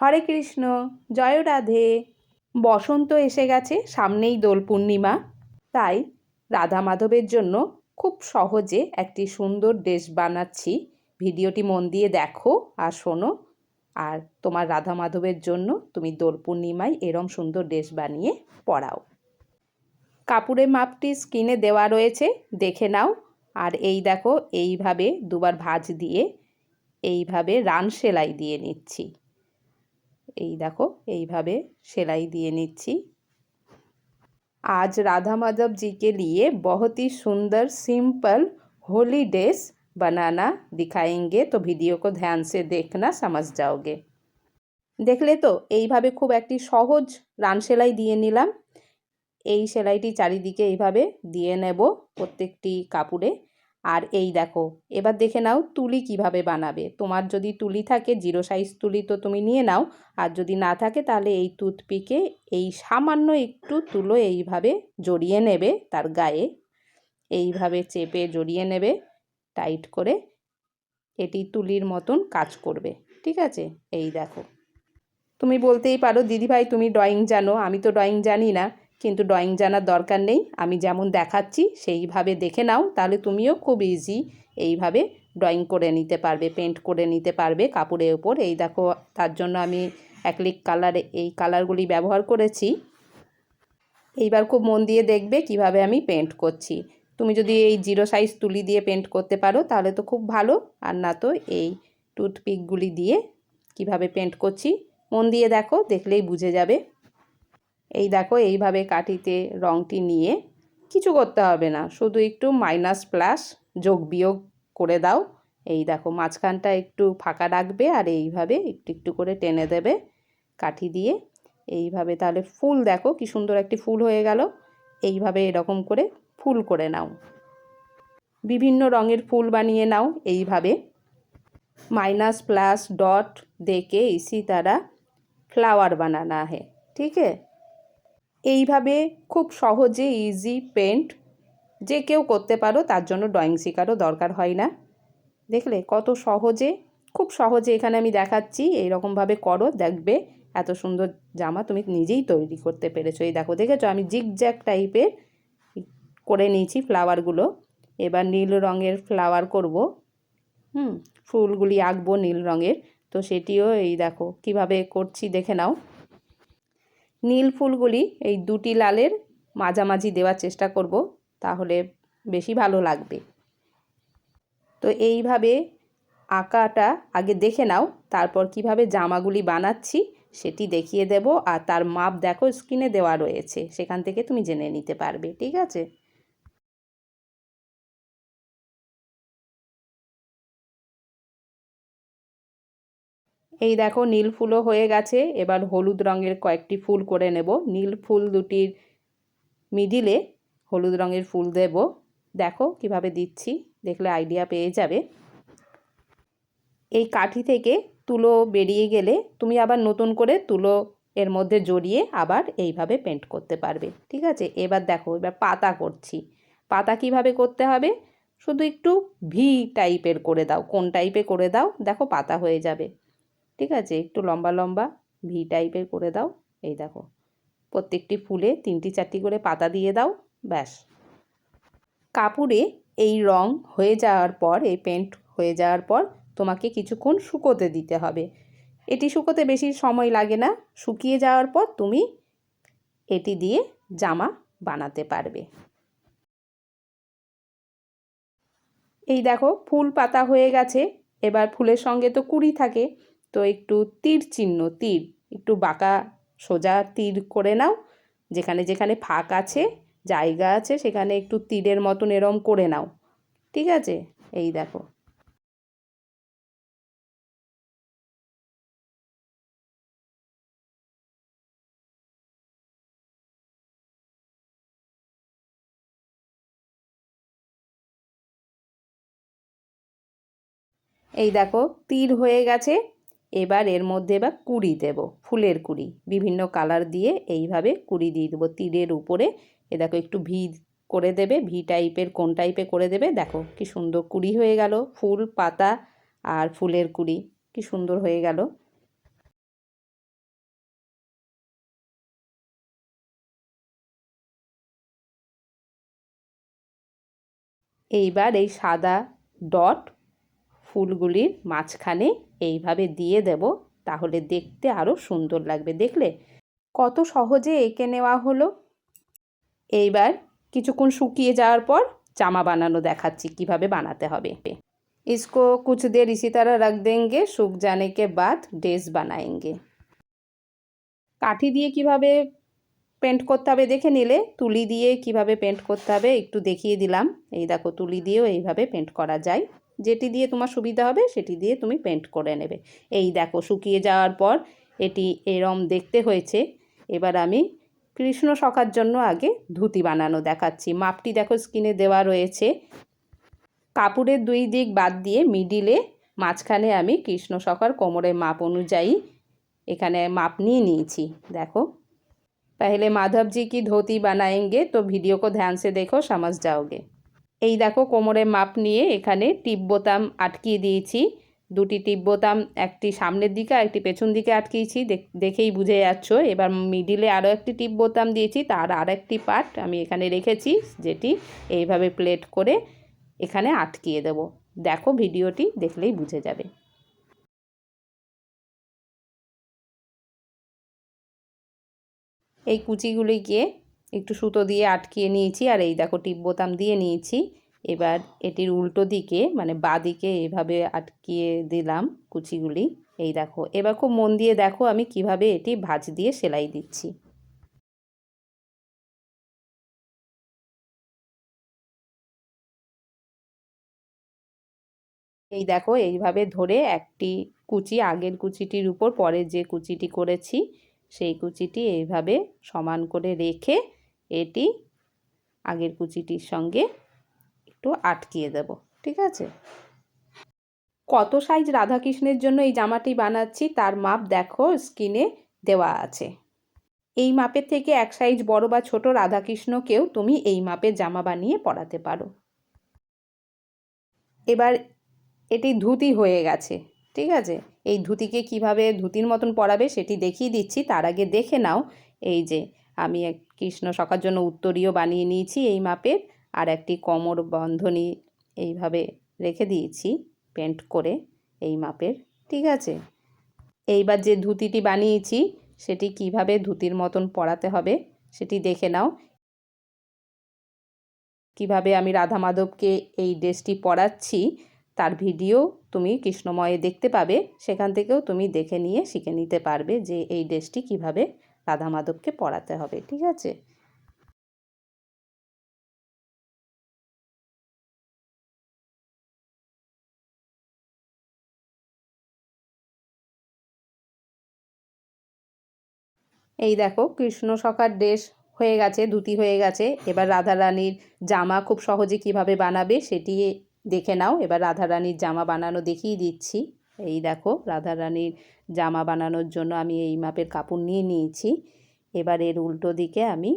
হরে কৃষ্ণ, জয় রাধে। বসন্ত এসে গেছে সামনেই দোল পূর্ণিমা। তাই রাধা মাধবের জন্য খুব সহজে একটি সুন্দর ড্রেস বানাচ্ছি। ভিডিওটি মন দিয়ে দেখো আর শোনো। আর তোমার রাধা মাধবের জন্য তুমি দোল পূর্ণিমায় এরম সুন্দর ড্রেস বানিয়ে পরাও কাপড়ের মাপটি স্কিনে দেওয়া রয়েছে, দেখে নাও। আর এই দেখো, এইভাবে দুবার ভাঁজ দিয়ে এইভাবে রান সেলাই দিয়ে নিচ্ছি। এই দেখো এইভাবে সেলাই দিয়ে নিচ্ছি आज राधा माधव जी के लिए बहुत ही सुंदर सिंपल होली ड्रेस बनाना दिखाएंगे तो ভিডিও को ध्यान से देखना समझ जाओगे দেখলে তো এইভাবে খুব একটি সহজ রান সেলাই দিয়ে নিলাম এই সেলাইটি চারিদিকে এইভাবে দিয়ে নেব প্রত্যেকটি কাপড়ে আর এই দেখো, এবার দেখে নাও তুলি কীভাবে বানাবে। তোমার যদি তুলি থাকে, জিরো সাইজ তুলি তো তুমি নিয়ে নাও, আর যদি না থাকে তাহলে এই টুথপিকে এই সামান্য একটু তুলো এইভাবে জড়িয়ে নেবে তার গায়ে। এইভাবে চেপে জড়িয়ে নেবে টাইট করে এটি তুলির মতন কাজ করবে। ঠিক আছে? এই দেখো। তুমি বলতেই পারো, দিদিভাই, তুমি ড্রয়িং জানো, আমি তো ড্রয়িং জানি না। কিন্তু ড্রয়িং জানার দরকার নেই। আমি যেমন দেখাচ্ছি, সেইভাবে দেখে নাও, তাহলে তুমিও খুব ইজি এইভাবে ড্রয়িং করে নিতে পারবে পেন্ট করে নিতে পারবে কাপড়ের ওপর এই দেখো, তার জন্য আমি অ্যাক্লিক কালার এই কালারগুলি ব্যবহার করেছি। এইবার খুব মন দিয়ে দেখবে কীভাবে আমি পেন্ট করছি। তুমি যদি এই জিরো সাইজ তুলি দিয়ে পেন্ট করতে পারো, তাহলে তো খুব ভালো। আর না তো এই টুথপিকগুলি দিয়ে কীভাবে পেন্ট করছি, মন দিয়ে দেখো, দেখলেই বুঝে যাবে। এই দেখো এইভাবে কাঠিতে রঙটি নিয়ে কিছু করতে হবে না শুধু একটু মাইনাস প্লাস যোগ বিয়োগ করে দাও এই দেখো মাঝখানটা একটু ফাঁকা রাখবে আর এইভাবে একটু একটু করে টেনে দেবে কাঠি দিয়ে এইভাবে তাহলে ফুল দেখো কি সুন্দর একটি ফুল হয়ে গেল এইভাবে এরকম করে ফুল করে নাও বিভিন্ন রঙের ফুল বানিয়ে নাও এইভাবে মাইনাস প্লাস डॉट देके इसी तरह फ्लावर बनाना है ठीक है এইভাবে খুব সহজে ইজি পেন্ট যে কেউ করতে পারো, তার জন্য ড্রয়িং শেখারও দরকার হয় না। দেখলে কত সহজে, খুব সহজে এখানে আমি দেখাচ্ছি, এইরকমভাবে করো, দেখবে এত সুন্দর জামা তুমি নিজেই তৈরি করতে পেরেছ। এই দেখো, দেখেছ? আমি জিগজ্যাক টাইপের করে নিয়েছি ফ্লাওয়ারগুলো এবার নীল রঙের ফ্লাওয়ার করব। হুম, ফুলগুলি আঁকবো নীল রঙের। তো সেটিও এই দেখো, কীভাবে করছি দেখে নাও। নীল ফুলগুলি এই দুটি লালের মাঝামাঝি দেওয়ার চেষ্টা করব, তাহলে বেশি ভালো লাগবে। তো এইভাবে আঁকাটা আগে দেখে নাও, তারপর কীভাবে জামাগুলি বানাচ্ছি সেটি দেখিয়ে দেব, আর তার মাপ দেখো, স্ক্রিনে দেওয়া রয়েছে, সেখান থেকে তুমি জেনে নিতে পারবে, ঠিক আছে? এই দেখো নীল ফুলও হয়ে গেছে। এবার হলুদ রঙের কয়েকটি ফুল করে নেব। নীল ফুল দুটির মিডিলে হলুদ রঙের ফুল দেব। দেখো কীভাবে দিচ্ছি, দেখলে আইডিয়া পেয়ে যাবে। এই কাঠি থেকে তুলো বেরিয়ে গেলে তুমি আবার নতুন করে তুলো এর মধ্যে জড়িয়ে আবার এইভাবে পেন্ট করতে পারবে। ঠিক আছে? এবার দেখো, এবার পাতা করছি। পাতা কীভাবে করতে হবে? শুধু একটু ভি টাইপের করে দাও। কোন টাইপে করে দাও? দেখো পাতা হয়ে যাবে। ঠিক আছে? একটু লম্বা লম্বা ভি টাইপের করে দাও। এই দেখো। প্রত্যেকটি ফুলে তিনটি, চারটি করে পাতা দিয়ে দাও। ব্যাস। কাপড়ে এই রং হয়ে যাওয়ার পর, এই পেন্ট হয়ে যাওয়ার পর তোমাকে কিছুক্ষণ শুকোতে দিতে হবে। এটি শুকোতে বেশি সময় লাগে না। শুকিয়ে যাওয়ার পর তুমি এটি দিয়ে জামা বানাতে পারবে। এই দেখো, ফুল পাতা হয়ে গেছে। এবার ফুলের সঙ্গে তো কুড়ি থাকে। তো একটু তীর চিহ্ন, তীর। একটু বাঁকা, সোজা তীর করে নাও। যেখানে যেখানে ফাঁক আছে, জায়গা আছে, সেখানে একটু তীরের মতন এরম করে নাও। ঠিক আছে? এই দেখো। এই দেখো, তীর হয়ে গেছে। এবার এর মধ্যে এবার কুড়ি দেব, ফুলের কুড়ি। বিভিন্ন কালার দিয়ে এইভাবে কুড়ি দিয়ে দেবো। তীরের উপরে, এ দেখো একটু ভি করে দেবে, ভি টাইপের কোন টাইপে করে দেবে, দেখো কি সুন্দর কুড়ি হয়ে গেল, ফুল, পাতা আর ফুলের কুড়ি, কি সুন্দর হয়ে গেল। এইবার এই সাদা ডট ফুলগুলির মাঝখানে এইভাবে দিয়ে দেব তাহলে দেখতে আরও সুন্দর লাগবে দেখলে কত সহজে এঁকে নেওয়া হলো এইবার কিছুক্ষণ শুকিয়ে যাওয়ার পর জামা বানানো দেখাচ্ছি কিভাবে বানাতে হবে इसको कुछ देर इसी तरह रख देंगे सूख जाने के बाद ड्रेस बनाएंगे কাঠি দিয়ে কিভাবে পেন্ট করতে হবে দেখে নিলে তুলি দিয়ে কিভাবে পেন্ট করতে হবে একটু দেখিয়ে দিলাম এই দেখো তুলি দিয়েও এইভাবে পেন্ট করা যায় যেটি দিয়ে তোমার সুবিধা হবে সেটি দিয়ে তুমি পেন্ট করে নেবে এই দেখো শুকিয়ে যাওয়ার পর এটি এরম দেখতে হয়েছে এবার আমি কৃষ্ণ সখার জন্য আগে ধুতি বানানো দেখাচ্ছি মাপটি দেখো স্কিনে দেওয়া রয়েছে কাপড়ের দুই দিক বাদ দিয়ে মিডিলে মাঝখানে আমি কৃষ্ণ সখার কোমরের মাপ অনুযায়ী এখানে মাপ নিয়ে নিয়েছি দেখো पहले माधव जी की धोती बनाएंगे तो वीडियो को ध्यान से देखो समझ जाओगे এই দেখো কোমরে মাপ নিয়ে এখানে টিপ বোতাম আটকিয়ে দিয়েছি। দুটি টিপ বোতাম, একটি সামনের দিকে আর একটি পেছন দিকে আটকিয়েছি। দেখেই বুঝে যাচ্ছ। এবার মিডিলে আরও একটি টিপ বোতাম দিয়েছি। তার আর একটি পার্ট আমি এখানে রেখেছি, যেটি এইভাবে প্লেট করে এখানে আটকিয়ে দেব। দেখো ভিডিওটি, দেখলেই বুঝে যাবে। এই কুচিগুলিকে একটু সুতো দিয়ে আটকিয়ে নিয়েছি আর এই দেখো টিপ বোতাম দিয়ে নিয়েছি। এবার এটির উল্টো দিকে মানে বা দিকে এভাবে আটকিয়ে দিলাম কুচিগুলি। এই দেখো, এবার খুব মন দিয়ে দেখো আমি কীভাবে এটি ভাঁজ দিয়ে সেলাই দিচ্ছি। এই দেখো, এইভাবে ধরে একটি কুচি, আগের কুচিটির উপর পরে যে কুচিটি করেছি, সেই কুচিটি এইভাবে সমান করে রেখে এটি আগের কুচিটির সঙ্গে একটু আটকিয়ে দেব, ঠিক আছে? কত সাইজ রাধাকৃষ্ণের জন্য এই জামাটি বানাচ্ছি তার মাপ দেখো স্কিনে দেওয়া আছে। এই মাপের থেকে এক সাইজ বড় বা ছোট রাধাকৃষ্ণকেও তুমি এই মাপের জামা বানিয়ে পরাতে পারো। এবার এটি ধুতি হয়ে গেছে, ঠিক আছে? এই ধুতিকে কীভাবে ধুতির মতন পরাবে সেটি দেখিয়ে দিচ্ছি, তার আগে দেখে নাও, এই যে আমি এক কৃষ্ণ সখার জন্য উত্তরীয় বানিয়ে নিয়েছি এই মাপের, আর একটি কোমর বন্ধনী এইভাবে রেখে দিয়েছি, পেন্ট করে এই মাপের, ঠিক আছে? এইবার যে ধুতিটি বানিয়েছি, সেটি কীভাবে ধুতির মতন পরাতে হবে, সেটি দেখে নাও। কীভাবে আমি রাধা মাধবকে এই ড্রেসটি পরাচ্ছি, তার ভিডিও তুমি কৃষ্ণময়ে দেখতে পাবে, সেখান থেকেও তুমি দেখে নিয়ে শিখে নিতে পারবে যে এই ড্রেসটি কীভাবে রাধা মাধবকে পড়াতে হবে, ঠিক আছে? এই দেখো, কৃষ্ণ সখার ড্রেস হয়ে গেছে, ধুতি হয়ে গেছে। এবার রাধারানীর জামা খুব সহজে কীভাবে বানাবে সেটি দেখে নাও। এবার রাধারানীর জামা বানানো দেখিয়ে দিচ্ছি। এই দেখো, রাধারানীর জামা বানানোর জন্য আমি এই মাপের কাপড় নিয়ে নিয়েছি। এবার এর উল্টো দিকে আমি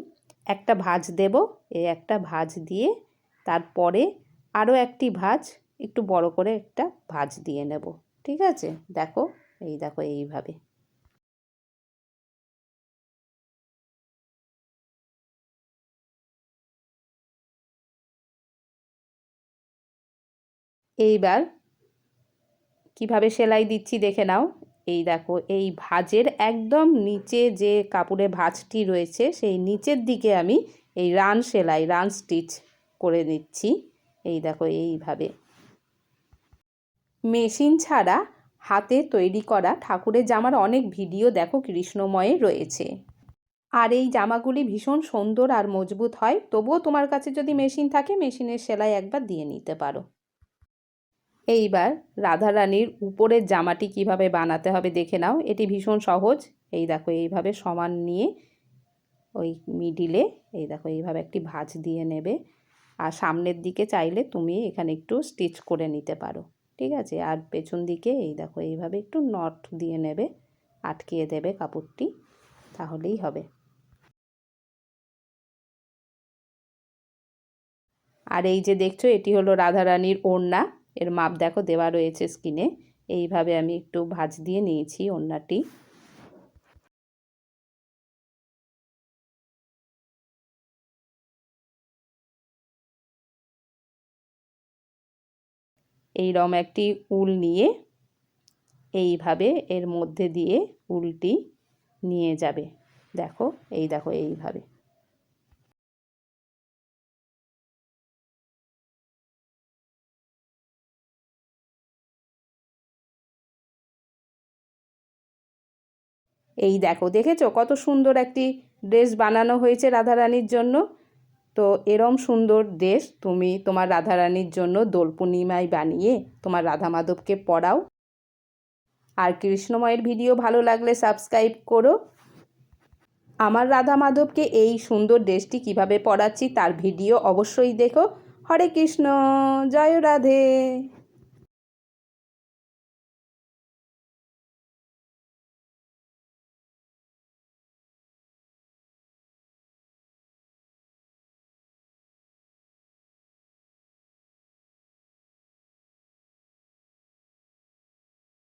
একটা ভাঁজ দেব। এই একটা ভাঁজ দিয়ে তারপরে আরও একটি ভাঁজ, একটু বড় করে একটা ভাঁজ দিয়ে নেব। ঠিক আছে? দেখো, এই দেখো, এইভাবে। এইবার কীভাবে সেলাই দিচ্ছি দেখে নাও। এই দেখো, এই ভাজের একদম নিচে যে কাপড়ে ভাজটি রয়েছে, সেই নিচের দিকে আমি এই রান সেলাই, রান স্টিচ করে দিচ্ছি এই দেখো, এইভাবে। মেশিন ছাড়া হাতে তৈরি করা ঠাকুরের জামার অনেক ভিডিও দেখো কৃষ্ণময়ে রয়েছে। আর এই জামাগুলি ভীষণ সুন্দর আর মজবুত হয়, তবুও তোমার কাছে যদি মেশিন থাকে, মেশিনের সেলাই একবার দিয়ে নিতে পারো। এইবার রাধারানীর উপরের জামাটি কীভাবে বানাতে হবে দেখে নাও, এটি ভীষণ সহজ। এই দেখো, এইভাবে সমান নিয়ে ওই মিডিলে এই দেখো, এইভাবে একটি ভাঁজ দিয়ে নেবে। আর সামনের দিকে চাইলে তুমি এখানে একটু স্টিচ করে নিতে পারো, ঠিক আছে? আর পেছন দিকে, এই দেখো, এইভাবে একটু নট দিয়ে নেবে, আটকিয়ে দেবে কাপড়টি, তাহলেই হবে। আর এই যে দেখছ, এটি হলো রাধারানীর ওড়না। এর মাপ দেখো, দেওয়া রয়েছে স্কিনে এইভাবে আমি একটু ভাজ দিয়ে নিয়েছি ওড়নাটি। এইরম একটি উল নিয়ে এইভাবে এর মধ্যে দিয়ে উলটি নিয়ে যাবে। দেখো, এই দেখো, এইভাবে। এই দেখো, দেখেছ? কত সুন্দর একটি ড্রেস বানানো হয়েছে রাধারানীর জন্য। তো এরম সুন্দর ড্রেস তুমি তোমার রাধারানীর জন্য দোল পূর্ণিমায় বানিয়ে তোমার রাধা মাধবকে পড়াও। আর কৃষ্ণময়ের ভিডিও ভালো লাগলে সাবস্ক্রাইব করো। আমার রাধা মাধবকে এই সুন্দর ড্রেসটি কীভাবে পড়াচ্ছি তার ভিডিও অবশ্যই দেখো। হরে কৃষ্ণ, জয় রাধে।